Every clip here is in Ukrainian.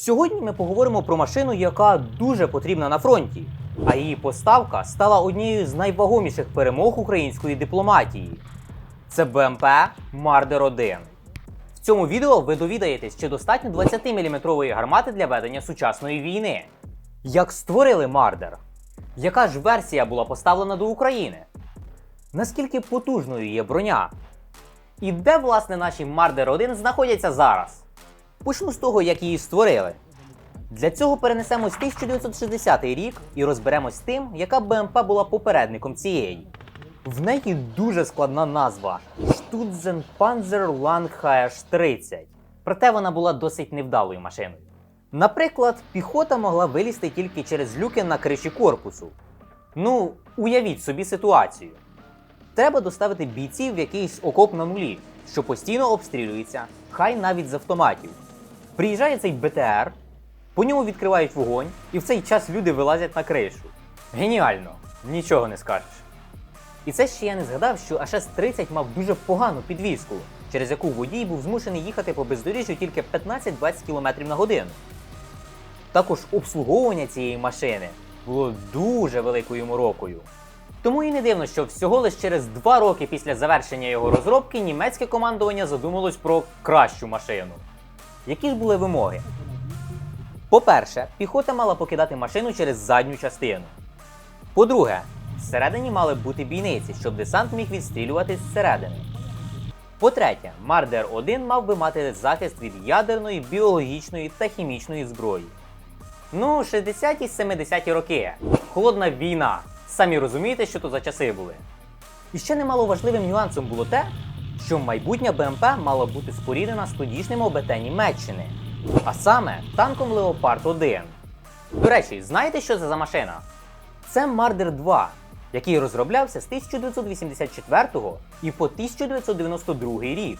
Сьогодні ми поговоримо про машину, яка дуже потрібна на фронті, а її поставка стала однією з найвагоміших перемог української дипломатії. Це БМП Мардер 1. В цьому відео ви довідаєтесь, чи достатньо 20-мм гармати для ведення сучасної війни. Як створили Мардер? Яка ж версія була поставлена до України? Наскільки потужною є броня? І де, власне, наші Мардер 1 знаходяться зараз? Почну з того, як її створили. Для цього перенесемось 1960 рік і розберемось з тим, яка БМП була попередником цієї. В неї дуже складна назва Stutzenpanzerlang HH-30. Проте вона була досить невдалою машиною. Наприклад, піхота могла вилізти тільки через люки на криші корпусу. Ну, уявіть собі ситуацію. Треба доставити бійців в якийсь окоп на нулі, що постійно обстрілюється, хай навіть з автоматів. Приїжджає цей БТР, по ньому відкривають вогонь, і в цей час люди вилазять на кришу. Геніально, нічого не скажеш. І це ще я не згадав, що АШС-30 мав дуже погану підвізку, через яку водій був змушений їхати по бездоріжжю тільки 15-20 км на годину. Також обслуговування цієї машини було дуже великою морокою. Тому і не дивно, що всього лише через два роки після завершення його розробки німецьке командування задумалось про кращу машину. Які ж були вимоги? По-перше, піхота мала покидати машину через задню частину. По-друге, всередині мали бути бійниці, щоб десант міг відстрілювати зсередини. По-третє, Мардер 1 мав би мати захист від ядерної, біологічної та хімічної зброї. Ну, 60-ті 70-ті роки. Холодна війна. Самі розумієте, що то за часи були. І ще немало важливим нюансом було те, що майбутня БМП мала бути споріднена з тодішнім ОБТ Німеччини, а саме танком Леопард 1. До речі, знаєте, що це за машина? Це Мардер 2, який розроблявся з 1984 і по 1992 рік.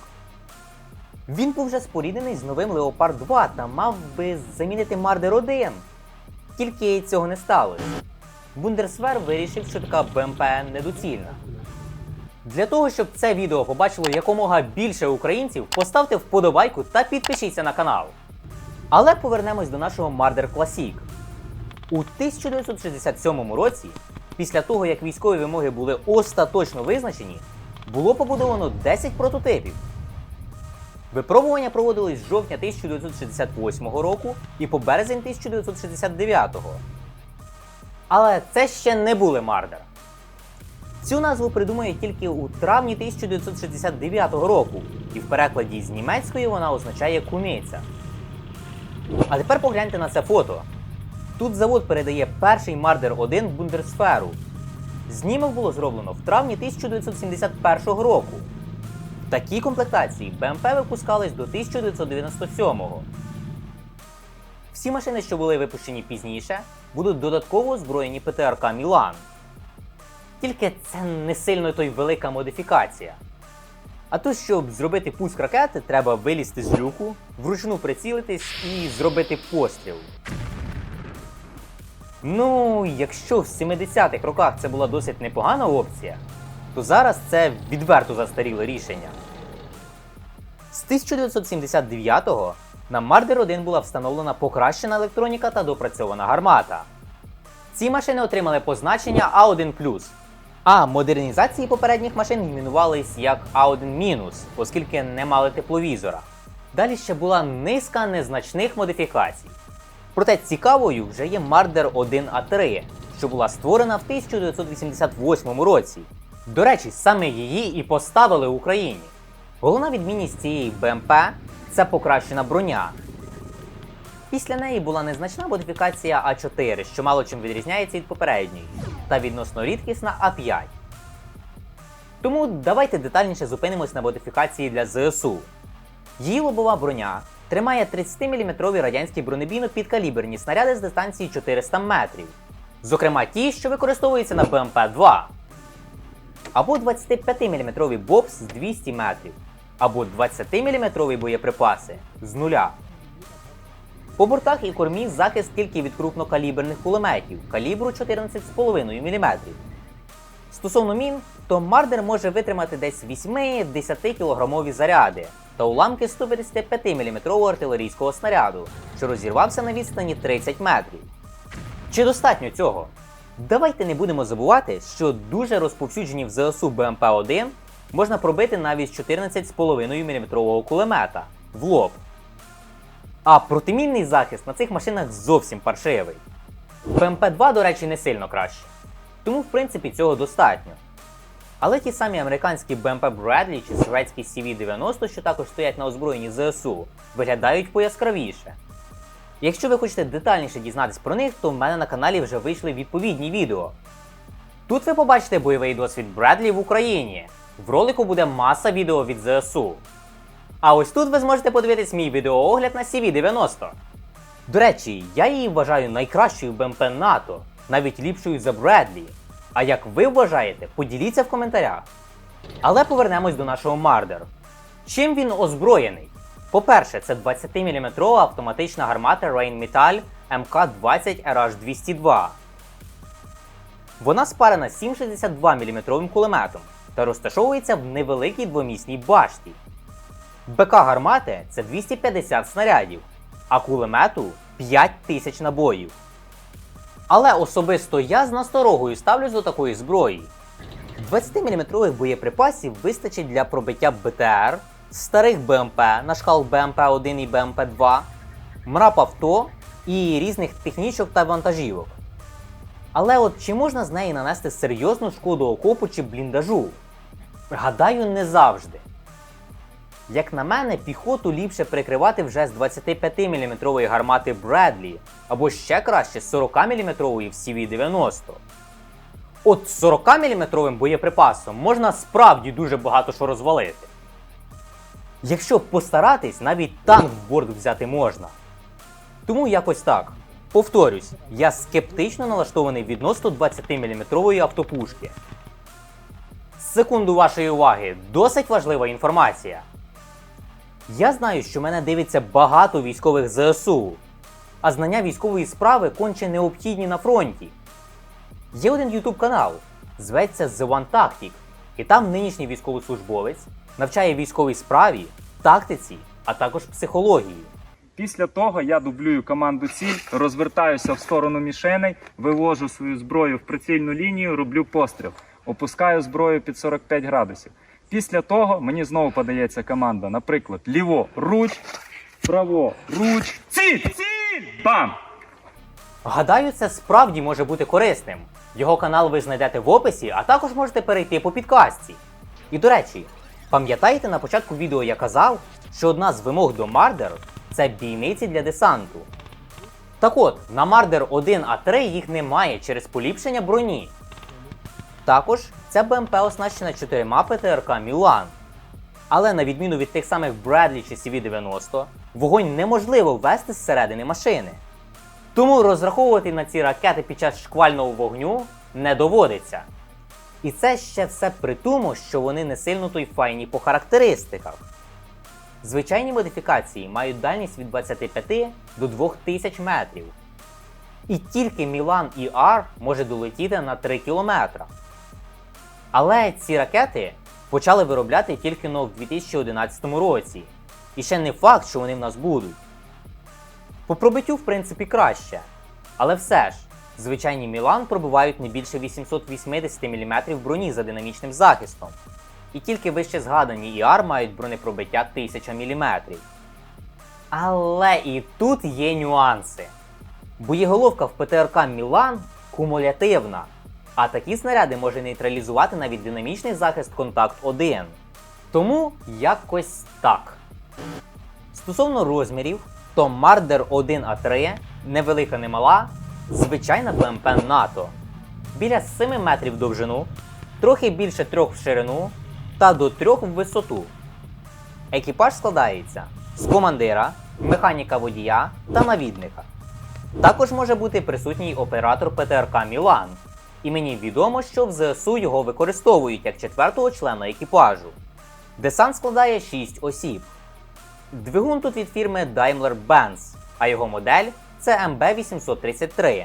Він був вже споріднений з новим Леопард 2 та мав би замінити Мардер 1. Тільки цього не сталося. Бундесвер вирішив, що така БМП недоцільна. Для того, щоб це відео побачило якомога більше українців, поставте вподобайку та підпишіться на канал. Але повернемось до нашого Мардер Classic. У 1967 році, після того як військові вимоги були остаточно визначені, було побудовано 10 прототипів. Випробування проводились з жовтня 1968 року і по березень 1969. Але це ще не були Мардер. Цю назву придумає тільки у травні 1969 року, і в перекладі з німецької вона означає куниця. А тепер погляньте на це фото. Тут завод передає перший Мардер 1 в Бундесферу. Знімок було зроблено в травні 1971 року. В такій комплектації БМП випускались до 1997-го. Всі машини, що були випущені пізніше, будуть додатково озброєні ПТРК Мілан. Тільки це не сильно то й велика модифікація. А то, щоб зробити пуск ракети, треба вилізти з люку, вручну прицілитись і зробити постріл. Ну, якщо в 70-х роках це була досить непогана опція, то зараз це відверто застаріле рішення. З 1979-го на Мардер 1 була встановлена покращена електроніка та допрацьована гармата. Ці машини отримали позначення А1, а модернізації попередніх машин іменувались як А1-, оскільки не мали тепловізора. Далі ще була низка незначних модифікацій. Проте цікавою вже є Мардер 1А3, що була створена в 1988 році. До речі, саме її і поставили в Україні. Головна відмінність цієї БМП це покращена броня. Після неї була незначна модифікація А4, що мало чим відрізняється від попередньої, та відносно рідкісна А5. Тому давайте детальніше зупинимось на модифікації для ЗСУ. Її лобова броня тримає 30-мм радянські бронебійно-підкаліберні снаряди з дистанції 400 метрів, зокрема ті, що використовуються на БМП-2, або 25-мм бобс з 200 метрів, або 20-мм боєприпаси з нуля. По бортах і кормі захист тільки від крупнокаліберних кулеметів калібру 14,5 мм. Стосовно мін, то Мардер може витримати десь 8-10 кілограмові заряди, та уламки 155 мм артилерійського снаряду, що розірвався на відстані 30 метрів. Чи достатньо цього? Давайте не будемо забувати, що дуже розповсюджені в ЗСУ БМП-1 можна пробити навіть з 14,5 мм кулемета в лоб. А протимінний захист на цих машинах зовсім паршивий. БМП-2, до речі, не сильно краще. Тому, в принципі, цього достатньо. Але ті самі американські БМП Bradley чи шведські CV-90, що також стоять на озброєнні ЗСУ, виглядають пояскравіше. Якщо ви хочете детальніше дізнатись про них, то в мене на каналі вже вийшли відповідні відео. Тут ви побачите бойовий досвід Бредлі в Україні. В ролику буде маса відео від ЗСУ. А ось тут ви зможете подивитись мій відеоогляд на CV-90. До речі, я її вважаю найкращою БМП НАТО, навіть ліпшою за Бредлі. А як ви вважаєте, поділіться в коментарях. Але повернемось до нашого Мардер. Чим він озброєний? По-перше, це 20-мм автоматична гармата Rheinmetall МК-20 RH202. Вона спарена 7,62 мм кулеметом та розташовується в невеликій двомісній башті. БК гармати це 250 снарядів, а кулемету 5000 набоїв. Але особисто я з насторогою ставлюсь до такої зброї. 20-мм боєприпасів вистачить для пробиття БТР, старих БМП на шкал БМП-1 і БМП-2, мрап авто і різних технічок та вантажівок. Але от чи можна з неї нанести серйозну шкоду окопу чи бліндажу? Гадаю, не завжди. Як на мене, піхоту ліпше прикривати вже з 25-мм гармати Бредлі, або ще краще з 40-мм в CV-90. От 40-мм боєприпасом можна справді дуже багато що розвалити. Якщо постаратись, навіть танк в борт взяти можна. Тому якось так. Повторюсь, я скептично налаштований відносно 20-мм автопушки. Секунду вашої уваги, досить важлива інформація. Я знаю, що мене дивиться багато військових ЗСУ, а знання військової справи конче необхідні на фронті. Є один YouTube канал, зветься The One Tactic, і там нинішній військовослужбовець навчає військовій справі, тактиці, а також психології. Після того я дублюю команду ціль, розвертаюся в сторону мішеней, вивожу свою зброю в прицільну лінію, роблю постріл, опускаю зброю під 45 градусів. Після того мені знову подається команда, наприклад, ліво руч, право руч, ціль, ціль! Бам! Гадаю, це справді може бути корисним. Його канал ви знайдете в описі, а також можете перейти по підкастці. І до речі, пам'ятаєте на початку відео я казав, що одна з вимог до Мардер це бійниці для десанту. Так от, на Мардер 1 А3 їх немає через поліпшення броні. Також ця БМП оснащена чотирма ПТРК Мілан. Але на відміну від тих самих Bradley чи CV-90, вогонь неможливо ввести зсередини машини. Тому розраховувати на ці ракети під час шквального вогню не доводиться. І це ще все при тому, що вони не сильно то й файні по характеристиках. Звичайні модифікації мають дальність від 25 до 2000 метрів. І тільки Мілан ER може долетіти на 3 кілометра. Але ці ракети почали виробляти тільки но в 2011 році. І ще не факт, що вони в нас будуть. По пробиттю, в принципі, краще. Але все ж, звичайні Мілан пробивають не більше 880 мм броні за динамічним захистом. І тільки вище згадані ІАР мають бронепробиття 1000 мм. Але і тут є нюанси. Боєголовка в ПТРК Мілан кумулятивна, а такі снаряди може нейтралізувати навіть динамічний захист контакт 1. Тому якось так. Стосовно розмірів, то Мардер 1А3 невелика не мала, звичайна БМП НАТО. Біля 7 метрів довжину, трохи більше 3 в ширину та до 3 в висоту. Екіпаж складається з командира, механіка водія та навідника. Також може бути присутній оператор ПТРК Мілан. І мені відомо, що в ЗСУ його використовують як четвертого члена екіпажу. Десант складає 6 осіб. Двигун тут від фірми Daimler-Benz, а його модель це MB833.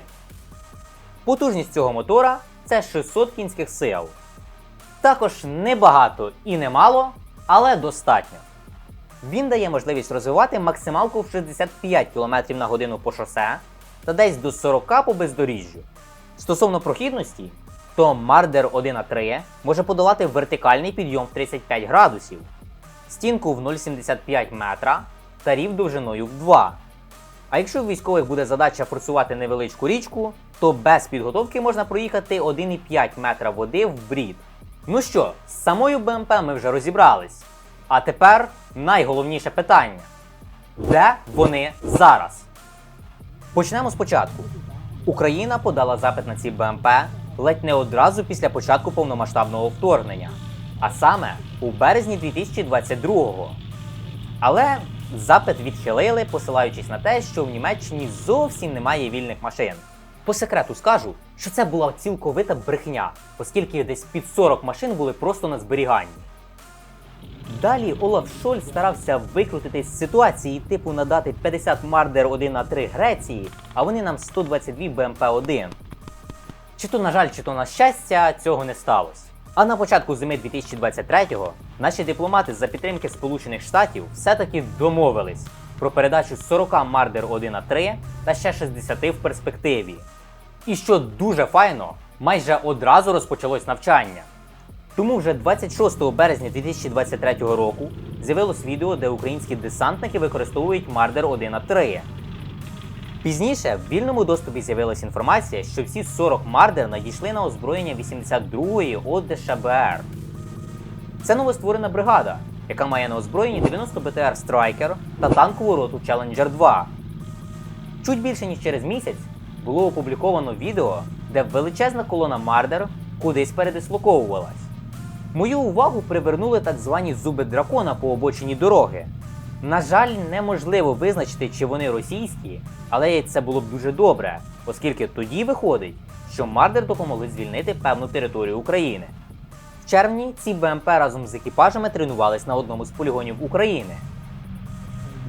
Потужність цього мотора це 600 кінських сил. Також небагато і немало, але достатньо. Він дає можливість розвивати максималку в 65 км на годину по шосе та десь до 40 по бездоріжжю. Стосовно прохідності, то Мардер 1А3 може подолати вертикальний підйом в 35 градусів, стінку в 0,75 метра та рів довжиною в 2. А якщо у військових буде задача форсувати невеличку річку, то без підготовки можна проїхати 1,5 метра води в брід. Ну що, з самою БМП ми вже розібрались. А тепер найголовніше питання: де вони зараз? Почнемо спочатку. Україна подала запит на ці БМП ледь не одразу після початку повномасштабного вторгнення, а саме у березні 2022-го. Але запит відхилили, посилаючись на те, що в Німеччині зовсім немає вільних машин. По секрету скажу, що це була цілковита брехня, оскільки десь під 40 машин були просто на зберіганні. Далі Олаф Шольц старався викрутитись з ситуації, типу надати 50 Мардер 1 на 3 Греції, а вони нам 122 БМП-1. Чи то на жаль, чи то на щастя, цього не сталося. А на початку зими 2023-го наші дипломати за підтримки Сполучених Штатів все-таки домовились про передачу 40 Мардер 1 на 3 та ще 60 в перспективі. І що дуже файно, майже одразу розпочалось навчання. Тому вже 26 березня 2023 року з'явилось відео, де українські десантники використовують Мардер 1 на 3 Пізніше в вільному доступі з'явилася інформація, що всі 40 Мардер надійшли на озброєння 82-ї ОДШБР. Це новостворена бригада, яка має на озброєнні 90 БТР Striker та танкову роту Challenger 2. Чуть більше ніж через місяць було опубліковано відео, де величезна колона Мардер кудись передислоковувалась. Мою увагу привернули так звані зуби дракона по обочині дороги. На жаль, неможливо визначити, чи вони російські, але це було б дуже добре, оскільки тоді виходить, що Мардер допомогли звільнити певну територію України. В червні ці БМП разом з екіпажами тренувались на одному з полігонів України.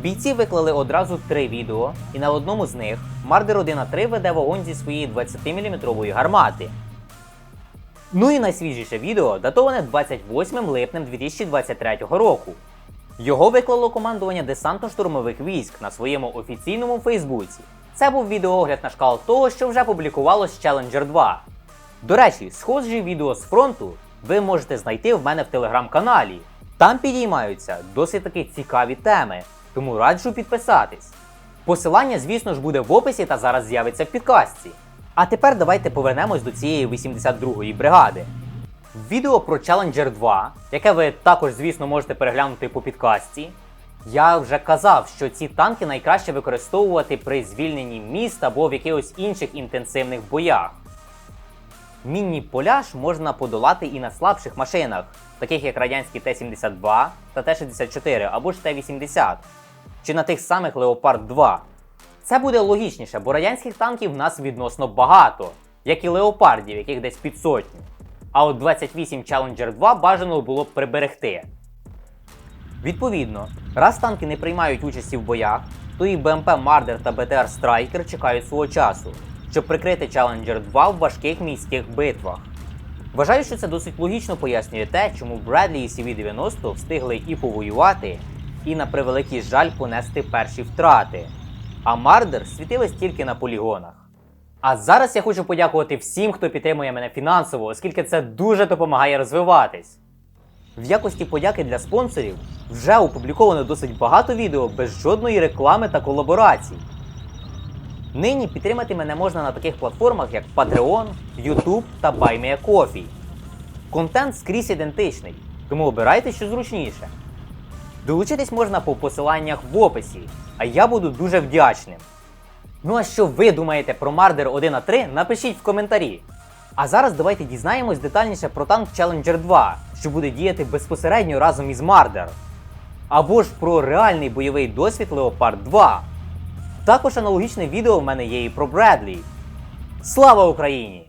Бійці виклали одразу три відео, і на одному з них Мардер 1 3 веде вогонь зі своєї 20-мм гармати. Ну і найсвіжіше відео датоване 28 липнем 2023 року. Його виклало командування десантно-штурмових військ на своєму офіційному Фейсбуці. Це був відеоогляд на шкал того, що вже публікувалось Challenger 2. До речі, схожі відео з фронту ви можете знайти в мене в телеграм-каналі. Там підіймаються досить таки цікаві теми, тому раджу підписатись. Посилання, звісно ж, буде в описі та зараз з'явиться в підкастці. А тепер давайте повернемось до цієї 82-ї бригади. Відео про Challenger 2, яке ви також, звісно, можете переглянути по підкасті, я вже казав, що ці танки найкраще використовувати при звільненні міст або в якихось інших інтенсивних боях. Мінні поля ж можна подолати і на слабших машинах, таких як радянські Т-72 та Т-64 або ж Т-80, чи на тих самих Леопард 2. Це буде логічніше, бо радянських танків в нас відносно багато, як і леопардів, яких десь під сотню. А от 28 Challenger 2 бажано було б приберегти. Відповідно, раз танки не приймають участі в боях, то і БМП Мардер та БТР Страйкер чекають свого часу, щоб прикрити Challenger 2 в важких міських битвах. Вважаю, що це досить логічно пояснює те, чому Бредлі і CV-90 встигли і повоювати, і на превеликий жаль понести перші втрати. А Мардер світились тільки на полігонах. А зараз я хочу подякувати всім, хто підтримує мене фінансово, оскільки це дуже допомагає розвиватись. В якості подяки для спонсорів вже опубліковано досить багато відео без жодної реклами та колаборацій. Нині підтримати мене можна на таких платформах, як Patreon, YouTube та BuyMeACoffee. Контент скрізь ідентичний, тому обирайте, що зручніше. Долучитись можна по посиланнях в описі, а я буду дуже вдячним. Ну а що ви думаєте про Мардер 1 на 3, напишіть в коментарі. А зараз давайте дізнаємось детальніше про танк Challenger 2, що буде діяти безпосередньо разом із Мардер. Або ж про реальний бойовий досвід Leopard 2. Також аналогічне відео в мене є і про Бредлі. Слава Україні!